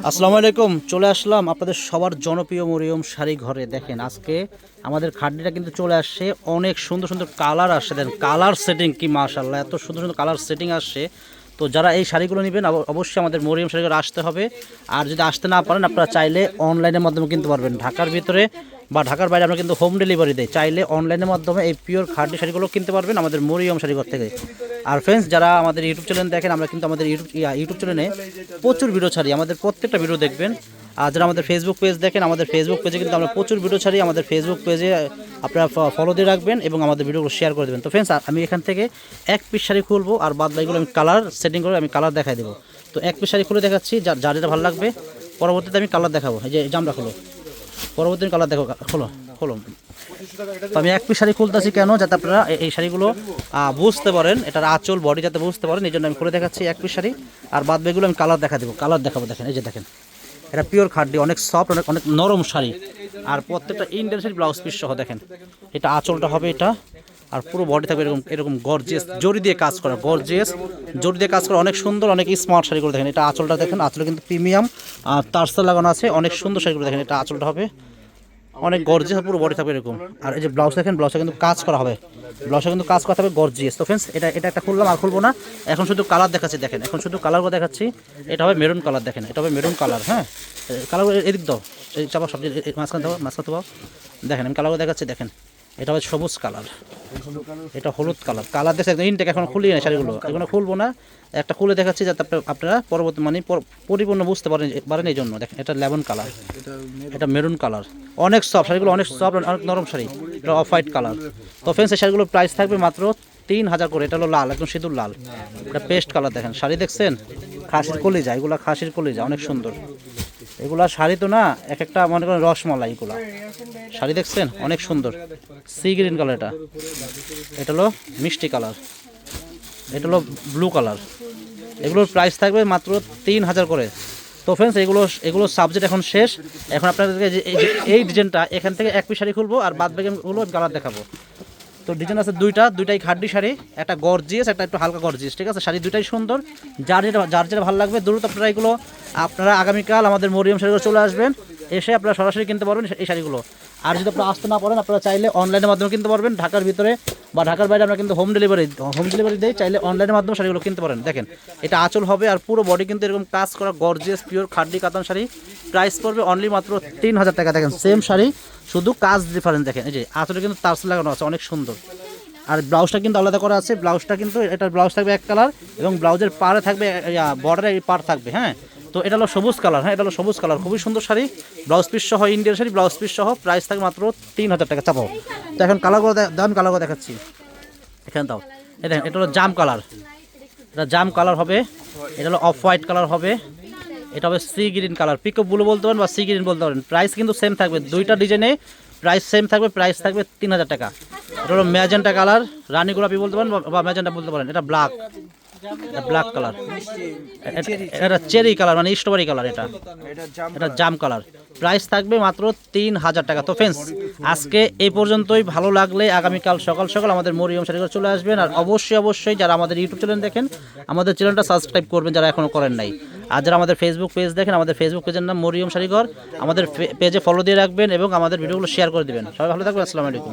আসসালামু আলাইকুম, চলে আসলাম আপনাদের সবার জনপ্রিয় মরিয়ম শাড়ি ঘরে। দেখেন, আজকে আমাদের খাড্ডিটা কিন্তু চলে আসছে, অনেক সুন্দর সুন্দর কালার আসছে। দেন কালার সেটিং কি মাশাল্লাহ এত সুন্দর সুন্দর কালার সেটিং আসছে। তো যারা এই শাড়িগুলো নেবেন, অব- অবশ্যই আমাদের মরিয়ম শাড়িগুলো আসতে হবে। আর যদি আসতে না পারেন, আপনারা চাইলে অনলাইনের মাধ্যমে কিনতে পারবেন। ঢাকার ভিতরে বা ঢাকার বাইরে আমরা কিন্তু হোম ডেলিভারি দেয় চাইলে অনলাইনের মাধ্যমে এই পিওর খাড্ডি শাড়িগুলো কিনতে পারবেন আমাদের মরিয়ম শাড়িঘর থেকে। আর ফ্রেন্ডস যারা আমাদের ইউটিউব চ্যানেল দেখেন, আমরা কিন্তু আমাদের ইউটিউব ইউটিউব চ্যানেলে প্রচুর ভিডিও ছাড়ি। আমাদের প্রত্যেকটা ভিডিও দেখবেন। আর যারা আমাদের ফেসবুক পেজ দেখেন, আমাদের ফেসবুক পেজে কিন্তু আমরা প্রচুর ভিডিও ছাড়ি। আমাদের ফেসবুক পেজে আপনারা ফলো দিয়ে রাখবেন এবং আমাদের ভিডিওগুলো শেয়ার করে দেবেন। তো ফ্রেন্ডস আমি এখান থেকে এক পিস শাড়ি খুলবো আর বাদ বাকিগুলো আমি কালার সেটিং করে আমি কালার দেখাই দেবো। তো এক পিস শাড়ি খুলে দেখাচ্ছি যার যার যেটা ভালো লাগবে, পরবর্তীতে আমি কালার দেখাবো। এই যে জামটা খোলো। পরবর্তী কালার দেখো, খোলো খোলো। তো আমি এক পিস শাড়ি খুলতেছি কেন? যাতে আপনারা এই শাড়িগুলো বুঝতে পারেন, এটার আঁচল বডি যাতে বুঝতে পারেন এই জন্য আমি খুলে দেখাচ্ছি এক পিস শাড়ি। আর বাদ বেগুলো আমি কালার দেখা দেবো কালার দেখাবো, দেখেন, এই যে দেখেন। এটা পিওর খাড্ডি অনেক সফট অনেক অনেক নরম শাড়ি। আর প্রত্যেকটা ইন্ডিয়ান শাড়ি ব্লাউজ পিস সহ, দেখেন। এটা আঁচলটা হবে এটা। আর পুরো বডি থাকবে এরকম এরকম গর্জিয়াস জরি দিয়ে কাজ করা গর্জিয়াস জরি দিয়ে কাজ করা, অনেক সুন্দর, অনেক স্মার্ট শাড়ি করে দেখেন। এটা আঁচলটা দেখেন আঁচলে কিন্তু প্রিমিয়াম আর তারসা লাগানো আছে, অনেক সুন্দর শাড়ি করে দেখেন, এটা আঁচলটা হবে। অনেক গর্জিয়াস পুরো বডি থাকবে এরকম। আর এই যে ব্লাউজ দেখেন ব্লাউজটা কিন্তু কাজ করা হবে। ব্লাউজটা কিন্তু কাজ করা হবে গর্জিয়াস তো ফ্রেন্ডস এটা এটা একটা খুললাম আর খুলবো না। এখন শুধু কালার দেখাচ্ছি, দেখেন, এখন শুধু কালারগুলো দেখাচ্ছি। এটা হবে মেরুন কালার দেখেন, এটা হবে মেরুন কালার হ্যাঁ? কালারগুলো এদিক দাও, এই চাপা সবজি মাঝখানে দাও মাঝখানে দাও। দেখেন, আমি কালারগুলো দেখাচ্ছি, দেখেন। এটা হচ্ছে সবুজ কালার। এটা হলুদ কালার। কালার দেখছে একদম ইনটেক এখন খুলিয়ে না শাড়িগুলো। এগুলো খুলবো না। একটা খুলে দেখাচ্ছি যাতে আপনারা পরবর্তী মানে পরিপূর্ণ বুঝতে পারেন পারেন এই জন্য। দেখেন, এটা লেমন কালার। এটা মেরুন কালার। অনেক সফট শাড়িগুলো অনেক সফট অনেক নরম শাড়ি। এটা অফ হোয়াইট কালার। তো ফ্রেন্ডস এই শাড়িগুলোর প্রাইস থাকবে মাত্র তিন হাজার করে। এটা হলো লাল, একদম সিঁদুর লাল। এটা পেস্ট কালার দেখেন। শাড়ি দেখছেন? খাসির কলিজা, এগুলো খাসির কলিজা, অনেক সুন্দর। এগুলা শাড়ি তো না এক একটা মনে করেন রসমালাই এগুলা। শাড়ি দেখছেন? অনেক সুন্দর। সি গ্রিন কালার এটা। এটা হলো মিষ্টি কালার। এটা হলো ব্লু কালার এগুলোর প্রাইস থাকবে মাত্র তিন হাজার করে। তো ফ্রেন্ডস এগুলো এগুলো সাবজেক্ট এখন শেষ। এখন আপনাদেরকে এই ডিজাইনটা এখান থেকে এক পিস শাড়ি খুলবো আর বাদ বাকিগুলো কালার দেখাবো। তো ডিজাইন আছে দুইটা, দুইটাই খাড্ডি শাড়ি, একটা গর্জিয়াস একটা একটু হালকা গর্জিয়াস ঠিক আছে? শাড়ি দুইটাই সুন্দর। যার যেটা যার যেটা ভালো লাগবে, দ্রুত আপনারা এগুলো, আপনারা আগামীকাল আমাদের মরিয়ম শাড়িগুলো চলে আসবেন। এসে আপনারা সরাসরি কিনতে পারবেন এই শাড়িগুলো। আর যদি আপনারা আসতে না পারেন, আপনারা চাইলে অনলাইনের মাধ্যমে কিনতে পারবেন। ঢাকার ভিতরে বা ঢাকার বাইরে আমরা কিন্তু হোম ডেলিভারি হোম ডেলিভারি দেই, চাইলে অনলাইনের মাধ্যমে শাড়িগুলো কিনতে পারেন। দেখেন, এটা আঁচল হবে আর পুরো বডি কিন্তু এরকম কাজ করা গর্জিয়াস পিওর খাড্ডি কাতান শাড়ি। প্রাইস পড়বে অনলি মাত্র তিন হাজার টাকা। দেখেন সেম শাড়ি, শুধু কাজ ডিফারেন্স দেখেন। এই যে, আঁচলে কিন্তু তার্স লাগানো আছে, অনেক সুন্দর। আর ব্লাউজটা কিন্তু আলাদা করা আছে। ব্লাউজটা কিন্তু, এটার ব্লাউজ থাকবে এক কালার এবং ব্লাউজের পাড়ে থাকবে বর্ডারে এই পাড় থাকবে হ্যাঁ? তো এটা হলো সবুজ কালার হ্যাঁ এটা হলো সবুজ কালার। খুবই সুন্দর শাড়ি, ব্লাউজ পিস সহ ইন্ডিয়ান শাড়ি, ব্লাউজ পিস সহ প্রাইস থাকে মাত্র তিন হাজার টাকা। চাপাও তো এখন কালারগুলো দাম কালারগুলো দেখাচ্ছি। এখানে দাও। এটা এটা হলো জাম কালার এটা জাম কালার হবে, এটা হলো অফ হোয়াইট কালার হবে, এটা হবে sea green colour peacock blue বলতে পারেন বা সি গ্রিন বলতে পারেন। প্রাইস কিন্তু সেম থাকবে। দুইটা ডিজাইনে প্রাইস সেম থাকবে প্রাইস থাকবে তিন হাজার টাকা। এটা হলো ম্যাজেন্টা কালার রানী গোলাপি বলতে পারেন বা- ম্যাজেন্টা বলতে পারেন। এটা ব্ল্যাক ব্ল্যাক কালার এটা চেরি কালার মানে স্ট্রবেরি কালার এটা। এটা জাম কালার প্রাইস থাকবে মাত্র তিন হাজার টাকা। তো ফ্রেন্ডস আজকে এই পর্যন্তই। ভালো লাগলে আগামীকাল সকাল সকাল আমাদের মরিয়ম শাড়িঘর চলে আসবেন। আর অবশ্যই অবশ্যই যারা আমাদের ইউটিউব চ্যানেল দেখেন, আমাদের চ্যানেলটা সাবস্ক্রাইব করবেন যারা এখনও করেন নাই। আর যারা আমাদের ফেসবুক পেজ দেখেন, আমাদের ফেসবুক পেজের নাম মরিয়ম শাড়িঘর আমাদের পেজে ফলো দিয়ে রাখবেন এবং আমাদের ভিডিওগুলো শেয়ার করে দেবেন। সবাই ভালো থাকবেন, আসসালামু আলাইকুম।